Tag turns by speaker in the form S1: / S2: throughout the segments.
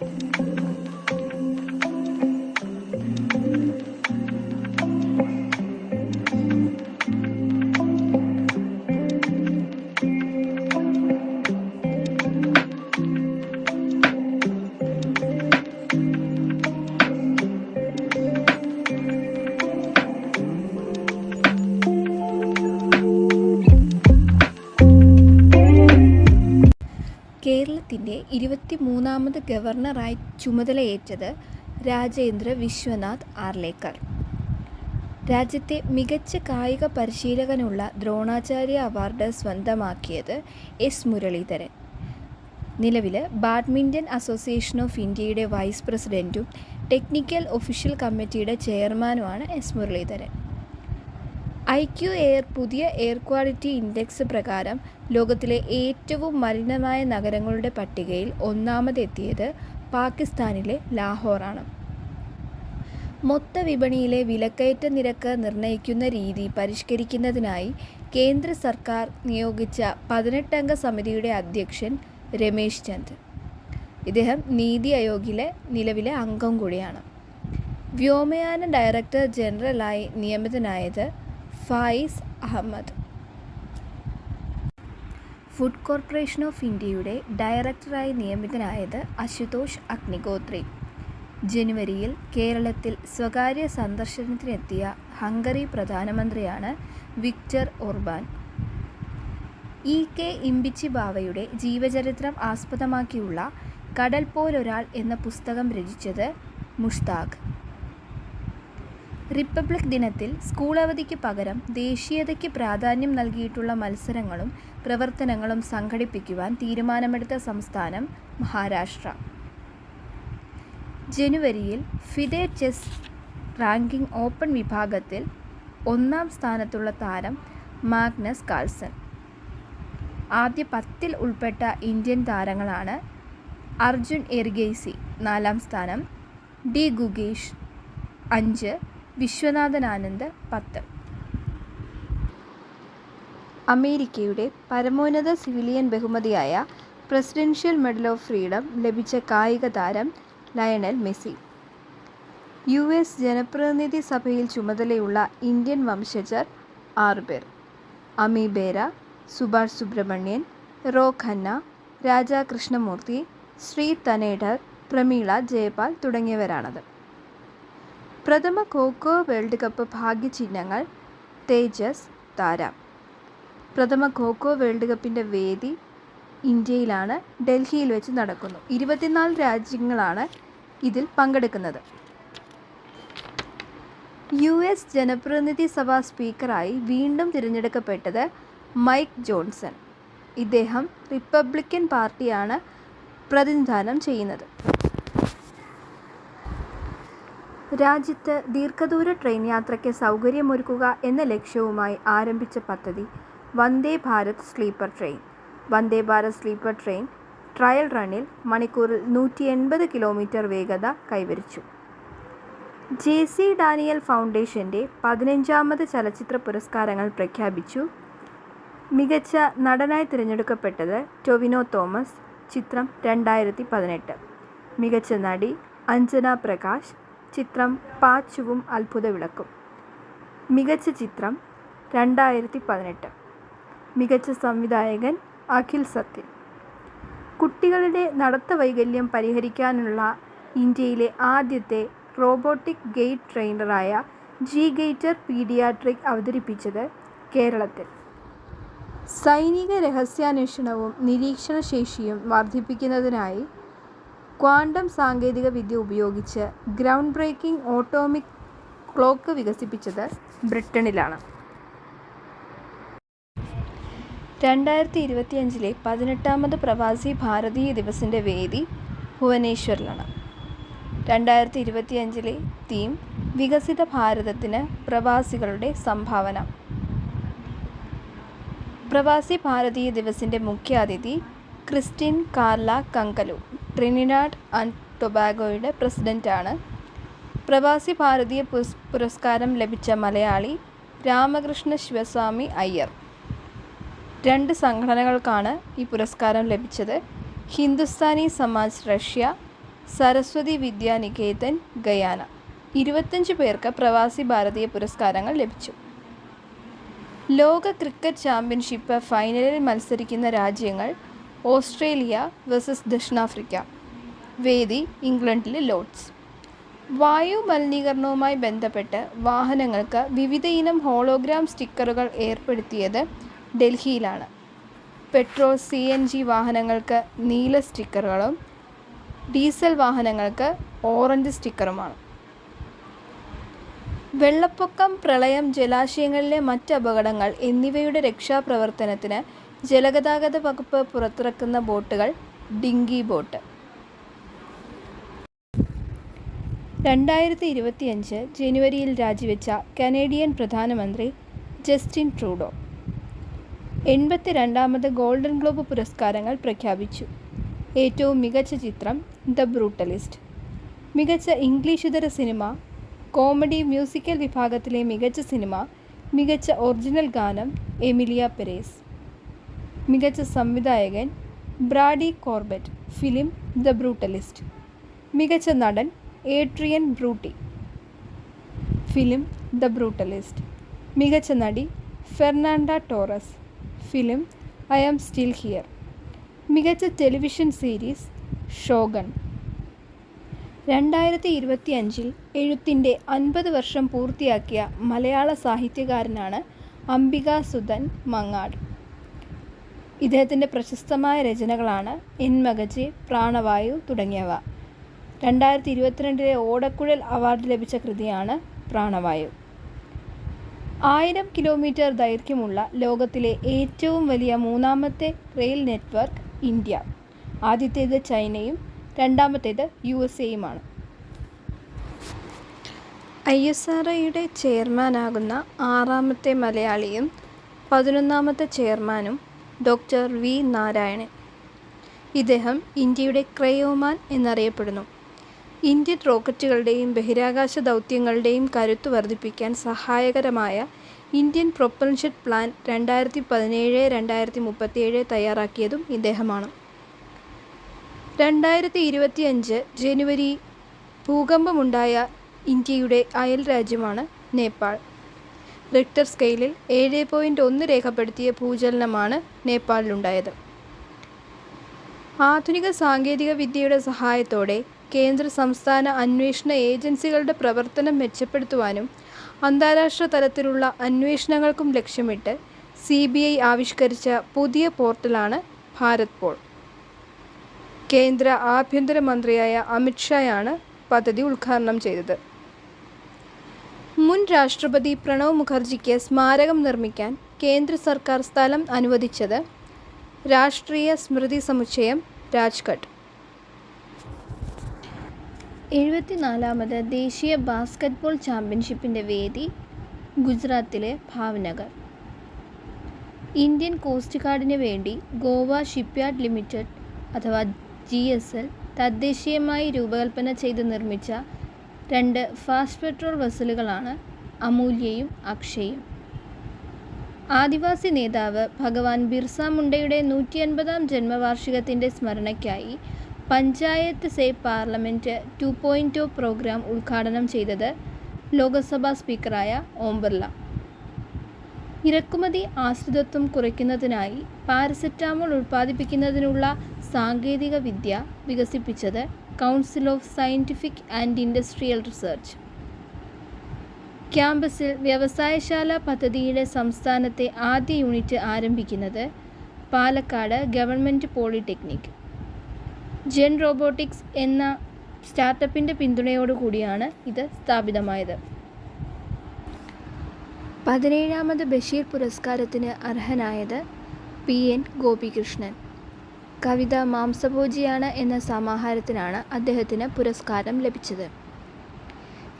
S1: Thank you. കേരളത്തിന്റെ ഇരുപത്തി മൂന്നാമത് ഗവർണറായി ചുമതലയേറ്റത് രാജേന്ദ്ര വിശ്വനാഥ് ആർലേക്കർ. രാജ്യത്തെ മികച്ച കായിക പരിശീലകനുള്ള ദ്രോണാചാര്യ അവാർഡ് സ്വന്തമാക്കിയത് എസ് മുരളീധരൻ. നിലവിൽ ബാഡ്മിന്റൺ അസോസിയേഷൻ ഓഫ് ഇന്ത്യയുടെ വൈസ് പ്രസിഡന്റും ടെക്നിക്കൽ ഒഫീഷ്യൽ കമ്മിറ്റിയുടെ ചെയർമാനുമാണ് S Muraleedharan. I Q air പുതിയ എയർ ക്വാളിറ്റി ഇൻഡെക്സ് പ്രകാരം ലോകത്തിലെ ഏറ്റവും മലിനമായ നഗരങ്ങളുടെ പട്ടികയിൽ ഒന്നാമതെത്തിയത് പാകിസ്ഥാനിലെ ലാഹോറാണ്. മൊത്ത വിപണിയിലെ വിലക്കയറ്റ നിരക്ക് നിർണയിക്കുന്ന രീതി പരിഷ്കരിക്കുന്നതിനായി കേന്ദ്ര സർക്കാർ നിയോഗിച്ച പതിനെട്ടംഗ സമിതിയുടെ അധ്യക്ഷൻ രമേശ് ചന്ദ്. ഇദ്ദേഹം നീതി ആയോഗിലെ നിലവിലെ അംഗം കൂടിയാണ്. വ്യോമയാന ഡയറക്ടർ ജനറലായി നിയമിതനായത് Faiz Ahmed. Food corporation of ഇന്ത്യയുടെ ഡയറക്ടറായി നിയമിതനായത് അശുതോഷ് അഗ്നിഗോത്രി. ജനുവരിയിൽ കേരളത്തിൽ സ്വകാര്യ സന്ദർശനത്തിനെത്തിയ ഹംഗറി പ്രധാനമന്ത്രിയാണ് Viktor Orban. E K Imbichi ബാവയുടെ ജീവചരിത്രം ആസ്പദമാക്കിയുള്ള കടൽ പോലൊരാൾ എന്ന പുസ്തകം രചിച്ചത് മുഷ്താഖ്. റിപ്പബ്ലിക് ദിനത്തിൽ സ്കൂൾ അവധിക്ക് പകരം ദേശീയതയ്ക്ക് പ്രാധാന്യം നൽകിയിട്ടുള്ള മത്സരങ്ങളും പ്രവർത്തനങ്ങളും സംഘടിപ്പിക്കുവാൻ തീരുമാനമെടുത്ത സംസ്ഥാനം മഹാരാഷ്ട്ര. ജനുവരിയിൽ ഫിഡെ ചെസ് റാങ്കിംഗ് ഓപ്പൺ വിഭാഗത്തിൽ ഒന്നാം സ്ഥാനത്തുള്ള താരം മാഗ്നസ് കാൾസൺ. ആദ്യ പത്തിൽ ഉൾപ്പെട്ട ഇന്ത്യൻ താരങ്ങളാണ് അർജുൻ എർഗേസി നാലാം സ്ഥാനം ഡി ഗുഗേഷ് അഞ്ച് വിശ്വനാഥൻ ആനന്ദ് പത്ത്. അമേരിക്കയുടെ പരമോന്നത സിവിലിയൻ ബഹുമതിയായ പ്രസിഡൻഷ്യൽ മെഡൽ ഓഫ് ഫ്രീഡം ലഭിച്ച കായിക താരം ലയണൽ മെസ്സി. യു എസ് ജനപ്രതിനിധി സഭയിൽ ചുമതലയുള്ള ഇന്ത്യൻ വംശജർ ആറുപേർ അമീബേര അമി ബേര സുഭാഷ് സുബ്രഹ്മണ്യൻ റോ ഖന്ന രാജാ കൃഷ്ണമൂർത്തി ശ്രീ തനേഡർ പ്രമീള ജയപാൽ തുടങ്ങിയവരാണത്. പ്രഥമ കോക്കോ വേൾഡ് കപ്പ് ഭാഗ്യചിഹ്നങ്ങൾ തേജസ് താര. പ്രഥമ കോക്കോ വേൾഡ് കപ്പിന്റെ വേദി ഇന്ത്യയിലാണ് ഡൽഹിയിൽ വെച്ച് നടക്കുന്നു. ഇരുപത്തിനാല് രാജ്യങ്ങളാണ് ഇതിൽ പങ്കെടുക്കുന്നത്. യു എസ് ജനപ്രതിനിധി സഭാ സ്പീക്കറായി വീണ്ടും തിരഞ്ഞെടുക്കപ്പെട്ടത് മൈക്ക് ജോൺസൺ. ഇദ്ദേഹം റിപ്പബ്ലിക്കൻ പാർട്ടിയാണ് പ്രതിനിധാനം ചെയ്യുന്നത്. രാജ്യത്ത് ദീർഘദൂര ട്രെയിൻ യാത്രയ്ക്ക് സൗകര്യമൊരുക്കുക എന്ന ലക്ഷ്യവുമായി ആരംഭിച്ച പദ്ധതി Vande Bharat sleeper train. Vande Bharat sleeper train trial റണ്ണിൽ മണിക്കൂറിൽ നൂറ്റി എൺപത് കിലോമീറ്റർ വേഗത കൈവരിച്ചു. ജെ സി ഡാനിയൽ ഫൗണ്ടേഷന്റെ പതിനഞ്ചാമത് ചലച്ചിത്ര പുരസ്കാരങ്ങൾ പ്രഖ്യാപിച്ചു. മികച്ച നടനായി തിരഞ്ഞെടുക്കപ്പെട്ടത് ടൊവിനോ തോമസ് ചിത്രം രണ്ടായിരത്തി പതിനെട്ട്. മികച്ച നടി അഞ്ജന പ്രകാശ് ചിത്രം പാച്ചുവും അത്ഭുത വിളക്കും മികച്ച ചിത്രം രണ്ടായിരത്തി പതിനെട്ട് മികച്ച സംവിധായകൻ അഖിൽ സത്യൻ. കുട്ടികളുടെ നടത്ത വൈകല്യം പരിഹരിക്കാനുള്ള ഇന്ത്യയിലെ ആദ്യത്തെ റോബോട്ടിക് ഗെയ്റ്റ് ട്രെയിനറായ ജി ഗെയ്റ്റർ പീഡിയാട്രിക് അവതരിപ്പിച്ചത് കേരളത്തിൽ. സൈനിക രഹസ്യാന്വേഷണവും നിരീക്ഷണശേഷിയും വർദ്ധിപ്പിക്കുന്നതിനായി ക്വാണ്ടം സാങ്കേതിക വിദ്യ ഉപയോഗിച്ച് ഗ്രൗണ്ട് ബ്രേക്കിംഗ് ഓട്ടോമിക് ക്ലോക്ക് വികസിപ്പിച്ചത് ബ്രിട്ടനിലാണ്. രണ്ടായിരത്തി ഇരുപത്തിയഞ്ചിലെ പതിനെട്ടാമത് പ്രവാസി ഭാരതീയ ദിവസിന്റെ വേദി ഭുവനേശ്വറിലാണ്. രണ്ടായിരത്തി ഇരുപത്തിയഞ്ചിലെ തീം വികസിത ഭാരതത്തിന് പ്രവാസികളുടെ സംഭാവന. പ്രവാസി ഭാരതീയ ദിവസിന്റെ മുഖ്യാതിഥി Christine Carla Kangaloo. Trinidad and ടൊബാഗോയുടെ പ്രസിഡന്റാണ് പ്രവാസി ഭാരതീയ പുരസ്കാരം ലഭിച്ച മലയാളി രാമകൃഷ്ണ ശിവസ്വാമി അയ്യർ. രണ്ട് സംഘടനകൾക്കാണ് ഈ പുരസ്കാരം ലഭിച്ചത്. Hindustani Samaj Russia Saraswati Vidyaniketan Guyana. ഇരുപത്തഞ്ച് പേർക്ക് പ്രവാസി ഭാരതീയ പുരസ്കാരങ്ങൾ ലഭിച്ചു. ലോക ക്രിക്കറ്റ് ചാമ്പ്യൻഷിപ്പ് ഫൈനലിൽ മത്സരിക്കുന്ന രാജ്യങ്ങൾ ഓസ്ട്രേലിയ വേഴ്സസ് ദക്ഷിണാഫ്രിക്ക. വേദി ഇംഗ്ലണ്ടിലെ ലോഡ്സ് വായു മലിനീകരണവുമായി ബന്ധപ്പെട്ട് വാഹനങ്ങൾക്ക് വിവിധ ഇനം ഹോളോഗ്രാം സ്റ്റിക്കറുകൾ ഏർപ്പെടുത്തിയത് ഡൽഹിയിലാണ്. പെട്രോൾ സി എൻ ജി വാഹനങ്ങൾക്ക് നീല സ്റ്റിക്കറുകളും ഡീസൽ വാഹനങ്ങൾക്ക് ഓറഞ്ച് സ്റ്റിക്കറുമാണ്. വെള്ളപ്പൊക്കം പ്രളയം ജലാശയങ്ങളിലെ മറ്റ് അപകടങ്ങൾ എന്നിവയുടെ രക്ഷാപ്രവർത്തനത്തിന് ജലഗതാഗത വകുപ്പ് പുറത്തിറക്കുന്ന ബോട്ടുകൾ ഡിങ്കി ബോട്ട്. രണ്ടായിരത്തി ഇരുപത്തിയഞ്ച് ജനുവരിയിൽ രാജിവെച്ച കനേഡിയൻ പ്രധാനമന്ത്രി ജസ്റ്റിൻ ട്രൂഡോ എൺപത്തി രണ്ടാമത് ഗോൾഡൻ ഗ്ലോബ് പുരസ്കാരങ്ങൾ പ്രഖ്യാപിച്ചു. ഏറ്റവും മികച്ച ചിത്രം ദ ബ്രൂട്ടലിസ്റ്റ്. മികച്ച ഇംഗ്ലീഷ് ഇതര സിനിമ കോമഡി മ്യൂസിക്കൽ വിഭാഗത്തിലെ മികച്ച സിനിമ മികച്ച ഒറിജിനൽ ഗാനം എമിലിയ പെരേസ്. മികച്ച സംവിധായകൻ Brady Corbet film the Brutalist. മികച്ച നടൻ Adrien Brody. Film the Brutalist. മികച്ച നടി Fernanda Torres. Film I am still here. മികച്ച ടെലിവിഷൻ സീരീസ് ഷോഗൺ. രണ്ടായിരത്തി ഇരുപത്തി അഞ്ചിൽ എഴുത്തിന്റെ അൻപത് വർഷം പൂർത്തിയാക്കിയ മലയാള സാഹിത്യകാരനാണ് അംബിക സുധൻ മങ്ങാട്. ഇദ്ദേഹത്തിന്റെ പ്രശസ്തമായ രചനകളാണ് എൻ മകജി പ്രാണവായു തുടങ്ങിയവ. രണ്ടായിരത്തി ഇരുപത്തിരണ്ടിലെ ഓടക്കുഴൽ അവാർഡ് ലഭിച്ച കൃതിയാണ് പ്രാണവായു. ആയിരം കിലോമീറ്റർ ദൈർഘ്യമുള്ള ലോകത്തിലെ ഏറ്റവും വലിയ മൂന്നാമത്തെ റെയിൽ നെറ്റ്വർക്ക് ഇന്ത്യ. ആദ്യത്തേത് ചൈനയും രണ്ടാമത്തേത് യു എസ് എയുമാണ് ഐ എസ് ആർ ഐയുടെ ചെയർമാനാകുന്ന ആറാമത്തെ മലയാളിയും പതിനൊന്നാമത്തെ ചെയർമാനും ഡോക്ടർ വി നാരായണൻ. ഇദ്ദേഹം ഇന്ത്യയുടെ ക്രയോമാൻ എന്നറിയപ്പെടുന്നു. ഇന്ത്യൻ റോക്കറ്റുകളുടെയും ബഹിരാകാശ ദൗത്യങ്ങളുടെയും കരുത്ത് വർദ്ധിപ്പിക്കാൻ സഹായകരമായ ഇന്ത്യൻ പ്രൊപ്പൽഷൻ പ്ലാൻ രണ്ടായിരത്തി പതിനേഴ് രണ്ടായിരത്തി മുപ്പത്തിയേഴ് തയ്യാറാക്കിയതും ഇദ്ദേഹമാണ്. രണ്ടായിരത്തി ഇരുപത്തിയഞ്ച് ജനുവരി ഭൂകമ്പമുണ്ടായ ഇന്ത്യയുടെ അയൽ രാജ്യമാണ് നേപ്പാൾ. റിക്ടർ സ്കെയിലിൽ ഏഴ് പോയിന്റ് ഒന്ന് രേഖപ്പെടുത്തിയ ഭൂചലനമാണ് നേപ്പാളിലുണ്ടായത്. ആധുനിക സാങ്കേതിക വിദ്യയുടെ സഹായത്തോടെ കേന്ദ്ര സംസ്ഥാന അന്വേഷണ ഏജൻസികളുടെ പ്രവർത്തനം മെച്ചപ്പെടുത്തുവാനും അന്താരാഷ്ട്ര തലത്തിലുള്ള അന്വേഷണങ്ങൾക്കും ലക്ഷ്യമിട്ട് സി ബി ഐ ആവിഷ്കരിച്ച പുതിയ പോർട്ടലാണ് ഭാരത് പോൾ. കേന്ദ്ര ആഭ്യന്തരമന്ത്രിയായ അമിത്ഷായാണ് പദ്ധതി ഉദ്ഘാടനം ചെയ്തത്. മുൻ രാഷ്ട്രപതി പ്രണവ് മുഖർജിക്ക് സ്മാരകം നിർമ്മിക്കാൻ കേന്ദ്ര സർക്കാർ സ്ഥലം അനുവദിച്ചത് രാഷ്ട്രീയ സ്മൃതി സമുച്ചയം രാജ്ഘട്ട്. എഴുപത്തിനാലാമത് ദേശീയ ബാസ്കറ്റ്ബോൾ ചാമ്പ്യൻഷിപ്പിന്റെ വേദി ഗുജറാത്തിലെ ഭാവ്നഗർ. ഇന്ത്യൻ കോസ്റ്റ് ഗാർഡിന് വേണ്ടി ഗോവ ഷിപ്പ്യാർഡ് ലിമിറ്റഡ് അഥവാ ജി എസ് എൽ തദ്ദേശീയമായി രൂപകൽപ്പന ചെയ്ത് നിർമ്മിച്ച രണ്ട് ഫാസ്റ്റ് പെട്രോൾ വെസലുകളാണ് അമൂല്യയും അക്ഷയും. ആദിവാസി നേതാവ് ഭഗവാൻ ബിർസ മുണ്ടയുടെ നൂറ്റി അൻപതാം ജന്മവാർഷികത്തിന്റെ സ്മരണയ്ക്കായി panchayat say parliament two point two programme ഉദ്ഘാടനം ചെയ്തത് ലോക്സഭാ സ്പീക്കറായ ഓം ബിർള. ഇറക്കുമതി ആശ്രിതത്വം കുറയ്ക്കുന്നതിനായി പാരസെറ്റാമോൾ ഉൽപ്പാദിപ്പിക്കുന്നതിനുള്ള സാങ്കേതിക വിദ്യ വികസിപ്പിച്ചത് council of scientific and industrial research ക്യാമ്പസിൽ വ്യവസായശാല പദ്ധതിയുടെ സംസ്ഥാനത്തെ ആദ്യ യൂണിറ്റ് ആരംഭിക്കുന്നത് Palakkad government polytechnic. Gen Robotics എന്ന സ്റ്റാർട്ടപ്പിന്റെ പിന്തുണയോടുകൂടിയാണ് ഇത് സ്ഥാപിതമായത്. പതിനേഴാമത് ബഷീർ പുരസ്കാരത്തിന് അർഹനായത് പി എൻ ഗോപികൃഷ്ണൻ. കവിത മാംസഭോജിയാണ് എന്ന സമാഹാരത്തിനാണ് അദ്ദേഹത്തിന് പുരസ്കാരം ലഭിച്ചത്.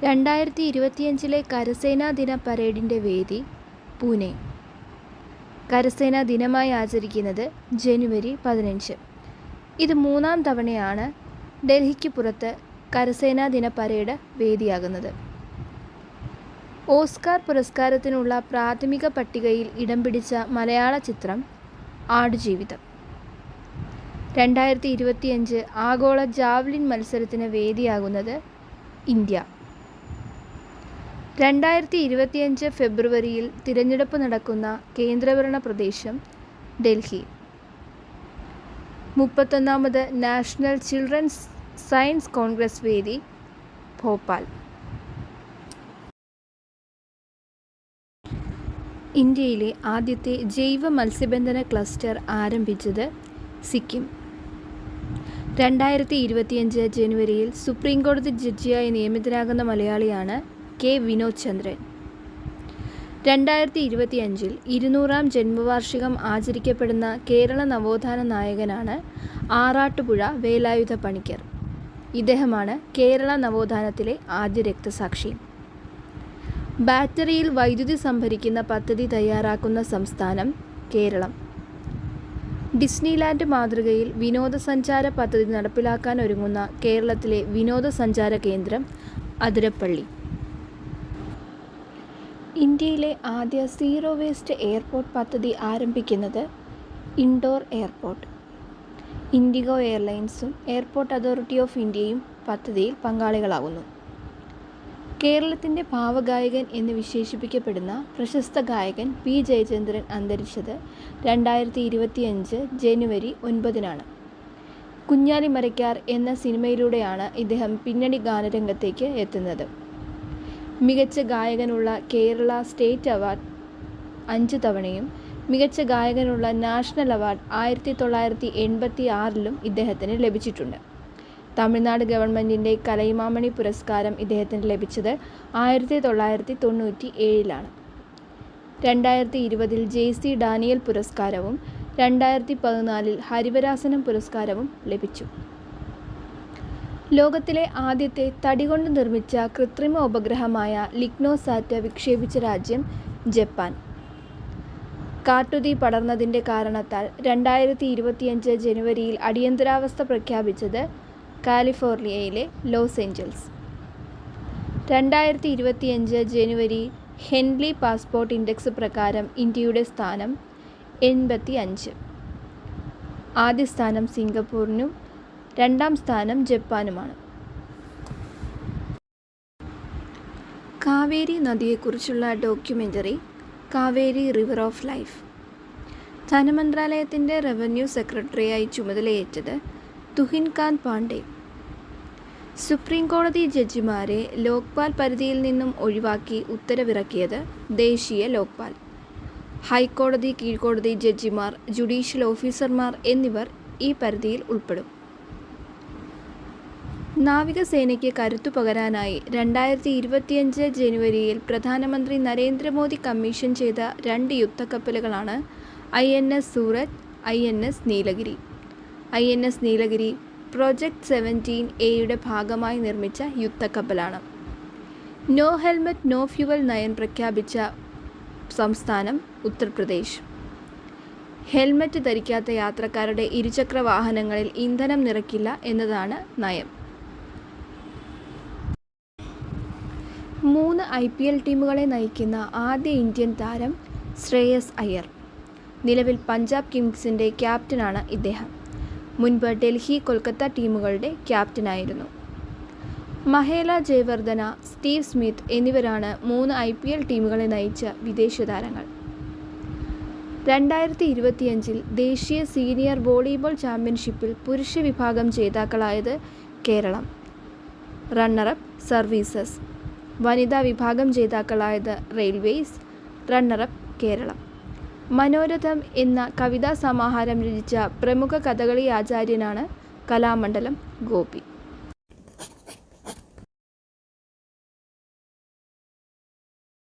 S1: രണ്ടായിരത്തി ഇരുപത്തിയഞ്ചിലെ കരസേനാ ദിന പരേഡിന്റെ വേദി പൂനെ. കരസേനാ ദിനമായി ആചരിക്കുന്നത് ജനുവരി പതിനഞ്ച്. ഇത് മൂന്നാം തവണയാണ് ഡൽഹിക്ക് പുറത്ത് കരസേനാ ദിന പരേഡ് വേദിയാകുന്നത്. ഓസ്കാർ പുരസ്കാരത്തിനുള്ള പ്രാഥമിക പട്ടികയിൽ ഇടം പിടിച്ച മലയാള ചിത്രം ആടുജീവിതം. രണ്ടായിരത്തി ഇരുപത്തിയഞ്ച് ആഗോള ജാവ്ലിൻ മത്സരത്തിന് വേദിയാകുന്നത് ഇന്ത്യ. രണ്ടായിരത്തി ഇരുപത്തിയഞ്ച് ഫെബ്രുവരിയിൽ തിരഞ്ഞെടുപ്പ് നടക്കുന്ന കേന്ദ്രഭരണ പ്രദേശം ഡൽഹി. മുപ്പത്തൊന്നാമത് നാഷണൽ ചിൽഡ്രൻസ് സയൻസ് കോൺഗ്രസ് വേദി ഭോപ്പാൽ. ഇന്ത്യയിലെ ആദ്യത്തെ ജൈവ മത്സ്യബന്ധന ക്ലസ്റ്റർ ആരംഭിച്ചത് സിക്കിം. രണ്ടായിരത്തി ഇരുപത്തിയഞ്ച് ജനുവരിയിൽ സുപ്രീം കോടതി ജഡ്ജിയായി നിയമിതനാകുന്ന മലയാളിയാണ് കെ വിനോദ് ചന്ദ്രൻ രണ്ടായിരത്തി ഇരുപത്തിയഞ്ചിൽ ഇരുന്നൂറാം ജന്മവാർഷികം ആചരിക്കപ്പെടുന്ന കേരള നവോത്ഥാന നായകനാണ് ആറാട്ടുപുഴ വേലായുധ പണിക്കർ. ഇദ്ദേഹമാണ് കേരള നവോത്ഥാനത്തിലെ ആദ്യ രക്തസാക്ഷി. ബാറ്ററിയിൽ വൈദ്യുതി സംഭരിക്കുന്ന പദ്ധതി തയ്യാറാക്കുന്ന സംസ്ഥാനം കേരളം. ഡിസ്നിലാൻഡ് മാതൃകയിൽ വിനോദസഞ്ചാര പദ്ധതി നടപ്പിലാക്കാൻ ഒരുങ്ങുന്ന കേരളത്തിലെ വിനോദസഞ്ചാര കേന്ദ്രം അതിരപ്പള്ളി. ഇന്ത്യയിലെ ആദ്യ സീറോ വേസ്റ്റ് എയർപോർട്ട് പദ്ധതി ആരംഭിക്കുന്നത് ഇൻഡോർ എയർപോർട്ട്. ഇൻഡിഗോ എയർലൈൻസും എയർപോർട്ട് അതോറിറ്റി ഓഫ് ഇന്ത്യയും പദ്ധതിയിൽ പങ്കാളികളാകുന്നു. കേരളത്തിന്റെ ഭാവഗായകൻ എന്ന് വിശേഷിപ്പിക്കപ്പെടുന്ന പ്രശസ്ത ഗായകൻ പി ജയചന്ദ്രൻ അന്തരിച്ചത് രണ്ടായിരത്തി ഇരുപത്തിയഞ്ച് ജനുവരി ഒൻപതിനാണ്. കുഞ്ഞാലി മരക്കാർ എന്ന സിനിമയിലൂടെയാണ് ഇദ്ദേഹം പിന്നണി ഗാനരംഗത്തേക്ക് എത്തുന്നത്. മികച്ച ഗായകനുള്ള കേരള സ്റ്റേറ്റ് അവാർഡ് അഞ്ച് തവണയും മികച്ച ഗായകനുള്ള നാഷണൽ അവാർഡ് ആയിരത്തി തൊള്ളായിരത്തി എൺപത്തി ആറിലും ഇദ്ദേഹത്തിന് ലഭിച്ചിട്ടുണ്ട്. തമിഴ്നാട് ഗവൺമെന്റിന്റെ കലൈമാമണി പുരസ്കാരം ഇദ്ദേഹത്തിന് ലഭിച്ചത് ആയിരത്തി തൊള്ളായിരത്തി തൊണ്ണൂറ്റി ഏഴിലാണ് രണ്ടായിരത്തി ഇരുപതിൽ ജെ സി ഡാനിയൽ പുരസ്കാരവും രണ്ടായിരത്തി പതിനാലിൽ ഹരിവരാസനം പുരസ്കാരവും ലഭിച്ചു. ലോകത്തിലെ ആദ്യത്തെ തടി കൊണ്ട് നിർമ്മിച്ച കൃത്രിമ ഉപഗ്രഹമായ ലിഗ്നോസാറ്റ് വിക്ഷേപിച്ച രാജ്യം ജപ്പാൻ. കാട്ടുതീ പടർന്നതിന്റെ കാരണത്താൽ രണ്ടായിരത്തി ഇരുപത്തിയഞ്ച് ജനുവരിയിൽ അടിയന്തരാവസ്ഥ പ്രഖ്യാപിച്ചത് കാലിഫോർണിയയിലെ ലോസ് ഏഞ്ചൽസ്. രണ്ടായിരത്തി ഇരുപത്തിയഞ്ച് ജനുവരി ഹെൻലി പാസ്പോർട്ട് ഇൻഡെക്സ് പ്രകാരം ഇന്ത്യയുടെ സ്ഥാനം എൺപത്തി അഞ്ച് ആദ്യ സ്ഥാനം സിംഗപ്പൂരിനും രണ്ടാം സ്ഥാനം ജപ്പാനുമാണ്. Kaveri നദിയെക്കുറിച്ചുള്ള documentary Kaveri river of life. ധനമന്ത്രാലയത്തിന്റെ revenue സെക്രട്ടറിയായി ചുമതലയേറ്റത് തുഹിൻകാന്ത് പാണ്ഡെ. സുപ്രീം കോടതി ജഡ്ജിമാരെ ലോക്പാൽ പരിധിയിൽ നിന്നും ഒഴിവാക്കി ഉത്തരവിറക്കിയത് ദേശീയ ലോക്പാൽ. ഹൈക്കോടതി കീഴ്ക്കോടതി ജഡ്ജിമാർ ജുഡീഷ്യൽ ഓഫീസർമാർ എന്നിവർ ഈ പരിധിയിൽ ഉൾപ്പെടും. നാവികസേനയ്ക്ക് കരുത്തു പകരാനായി രണ്ടായിരത്തി ഇരുപത്തിയഞ്ച് ജനുവരിയിൽ പ്രധാനമന്ത്രി നരേന്ദ്രമോദി കമ്മീഷൻ ചെയ്ത രണ്ട് യുദ്ധക്കപ്പലുകളാണ് I N S Surat I N S Nilgiri. I N S Nilgiri project seventeen എയുടെ ഭാഗമായി നിർമ്മിച്ച യുദ്ധക്കപ്പലാണ്. നോ ഹെൽമറ്റ് നോ ഫ്യുവൽ നയം പ്രഖ്യാപിച്ച സംസ്ഥാനം ഉത്തർപ്രദേശ്. ഹെൽമറ്റ് ധരിക്കാത്ത യാത്രക്കാരുടെ ഇരുചക്ര വാഹനങ്ങളിൽ ഇന്ധനം നിറയ്ക്കില്ല എന്നതാണ് നയം. മൂന്ന് ഐ പി എൽ ടീമുകളെ നയിക്കുന്ന ആദ്യ ഇന്ത്യൻ താരം ശ്രേയസ് അയ്യർ. നിലവിൽ പഞ്ചാബ് കിങ്സിന്റെ ക്യാപ്റ്റനാണ് ഇദ്ദേഹം. മുൻപ് ഡൽഹി കൊൽക്കത്ത ടീമുകളുടെ ക്യാപ്റ്റനായിരുന്നു. മഹേല ജയവർദ്ധന സ്റ്റീവ് സ്മിത്ത് എന്നിവരാണ് മൂന്ന് ഐ പി എൽ ടീമുകളെ നയിച്ച വിദേശ താരങ്ങൾ. രണ്ടായിരത്തി ഇരുപത്തിയഞ്ചിൽ ദേശീയ സീനിയർ വോളിബോൾ ചാമ്പ്യൻഷിപ്പിൽ പുരുഷ വിഭാഗം ജേതാക്കളായത് കേരളം. Runner up services. വനിതാ വിഭാഗം ജേതാക്കളായത് railways. Runner up Keralam. Manoratham എന്ന കവിതാ സമാഹാരം രചിച്ച പ്രമുഖ കഥകളി ആചാര്യനാണ് കലാമണ്ഡലം ഗോപി.